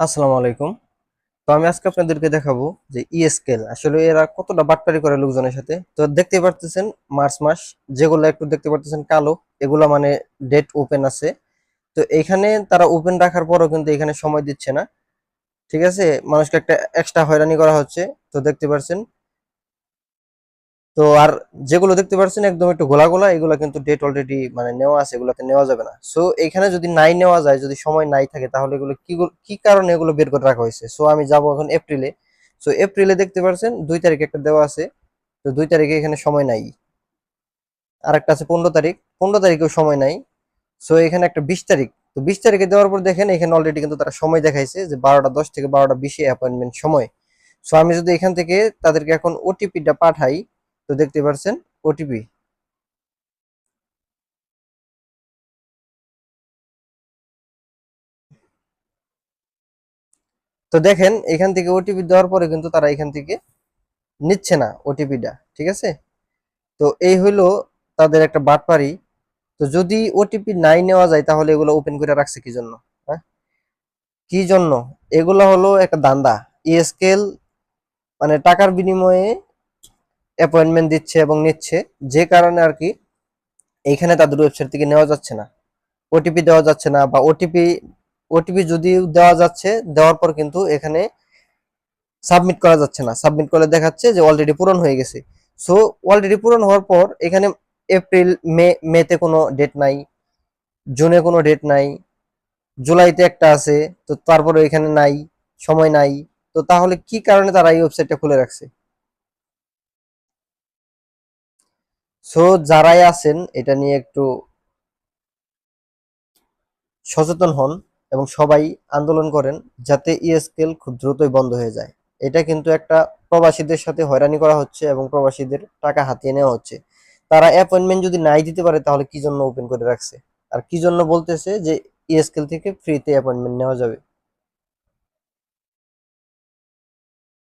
আসসালামু আলাইকুম। তো আমি আজকে আপনাদেরকে দেখাবো যে ইএসকেল আসলে এরা কতটা বাটপারি করে লোকজনের সাথে? তো দেখতে পারতেছেন, মার্চ মাস, যেগুলো একটু দেখতে পারতেছেন কালো, এগুলো মানে ডেট ওপেন আছে। তো এখানে তারা ওপেন রাখার পরও কিন্তু এখানে সময় দিচ্ছে না। ঠিক আছে? মানুষকে একটা এক্সট্রা হয়রানি করা হচ্ছে। তো দেখতে পাচ্ছেন তো আর যেগুলো দেখতে পাচ্ছেন একদম একটু গোলা গোলা, এগুলো কিন্তু ডেট অলরেডি মানে নেওয়া আছে, এগুলোতে নেওয়া যাবে না। সো এখানে যদি নাই নেওয়া যায়, যদি সময় নাই থাকে, তাহলে এগুলো কি কি কারণে এগুলো বের করে রাখা হয়েছে? সো আমি যাব এখন এপ্রিলে সো এপ্রিলে দেখতে পাচ্ছেন দুই তারিখে একটা দেওয়া আছে। তো দুই তারিখে এখানে সময় নাই। আর একটা আছে পনেরো তারিখ। পনেরো তারিখেও সময় নাই। সো এখানে একটা বিশ তারিখ। তো বিশ তারিখে দেওয়ার পর দেখেন, এখানে অলরেডি কিন্তু তারা সময় দেখাইছে যে বারোটা দশ থেকে বারোটা বিশে অ্যাপয়েন্টমেন্ট সময়। সো আমি যদি এখান থেকে তাদেরকে এখন ওটিপিটা পাঠাই তো দেখতে পাচ্ছেন ওটিপি তো দেখেন, এখান থেকে ওটিপি দেওয়ার পরে কিন্তু তারা এখান থেকে নিচ্ছে না ওটিপিটা ঠিক আছে? তো এই হলো তাদের একটা বাটপারি। তো যদি ওটিপি নাই নেওয়া যায়, তাহলে এগুলো ওপেন করে রাখছে কি জন্য? হ্যাঁ? কি জন্য? এগুলো হলো একটা দান্দা ইএসকেল মানে টাকার বিনিময়ে অ্যাপয়েন্টমেন্ট দিচ্ছে এবং নিচ্ছে, যে কারণে আর কি এইখানে তাদের ওয়েবসাইট থেকে নেওয়া যাচ্ছে না। ওটিপি দেওয়া যাচ্ছে না বা ওটিপি ওটিপি যদি দেওয়া যাচ্ছে, দেওয়ার পর কিন্তু এখানে সাবমিট করা যাচ্ছে না। সাবমিট করলে দেখাচ্ছে যে অলরেডি পূরণ হয়ে গেছে। সো অলরেডি পূরণ হওয়ার পর এখানে এপ্রিল মে মেতে কোনো ডেট নাই জুনে কোনো ডেট নাই জুলাইতে একটা আছে, তো তারপরে এখানে নাই, সময় নাই, তো তাহলে কি কারণে তারা এই ওয়েবসাইটটা খুলে রাখছে? সো যারাই আছেন, এটা নিয়ে একটু সচেতন হন এবং সবাই আন্দোলন করেন যাতে ইএসকেল খুব দ্রুতই বন্ধ হয়ে যায়। এটা কিন্তু একটা প্রবাসীদের সাথে হয়রানি করা হচ্ছে এবং প্রবাসীদের টাকা হাতিয়ে নেওয়া হচ্ছে। তারা অ্যাপয়েন্টমেন্ট যদি নাই দিতে পারে, তাহলে কি জন্য ওপেন করে রাখছে? আর কি জন্য বলতেছে যে ইএসকেল থেকে ফ্রিতে অ্যাপয়েন্টমেন্ট নেওয়া যাবে?